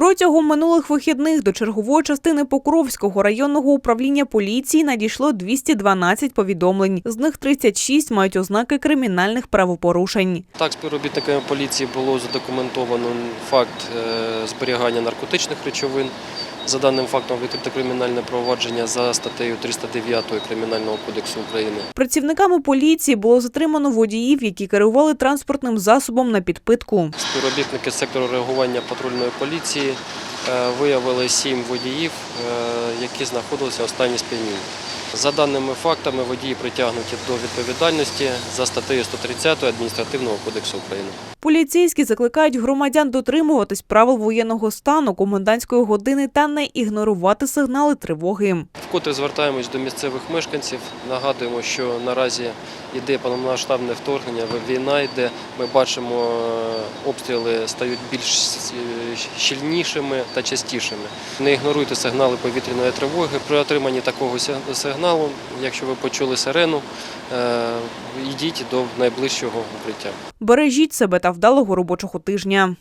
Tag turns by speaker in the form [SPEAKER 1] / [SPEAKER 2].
[SPEAKER 1] Протягом минулих вихідних до чергової частини Покровського районного управління поліції надійшло 212 повідомлень. З них 36 мають ознаки кримінальних правопорушень.
[SPEAKER 2] Так, співробітниками поліції було задокументовано факт е, зберігання наркотичних речовин. За даним фактом відкрите кримінальне провадження за статтею 309 Кримінального кодексу України.
[SPEAKER 1] Працівниками поліції було затримано водіїв, які керували транспортним засобом на підпитку.
[SPEAKER 2] Співробітники сектору реагування патрульної поліції е, виявили сім водіїв, е, які знаходилися у стані сп'яніння. За даними фактами, водії притягнуті до відповідальності за статтею 130 Адміністративного кодексу України.
[SPEAKER 1] Поліцейські закликають громадян дотримуватись правил воєнного стану, комендантської години та не ігнорувати сигнали тривоги.
[SPEAKER 2] Вкотре звертаємось до місцевих мешканців. Нагадуємо, що наразі йде повномасштабне вторгнення, війна йде. Ми бачимо, е, обстріли стають більш е, щільнішими та частішими. Не ігноруйте сигнали повітряної тривоги. При отриманні такого сиг- сигналу, якщо ви почули сирену, е, йдіть до найближчого укриття.
[SPEAKER 1] Бережіть себе та вдалого робочого тижня.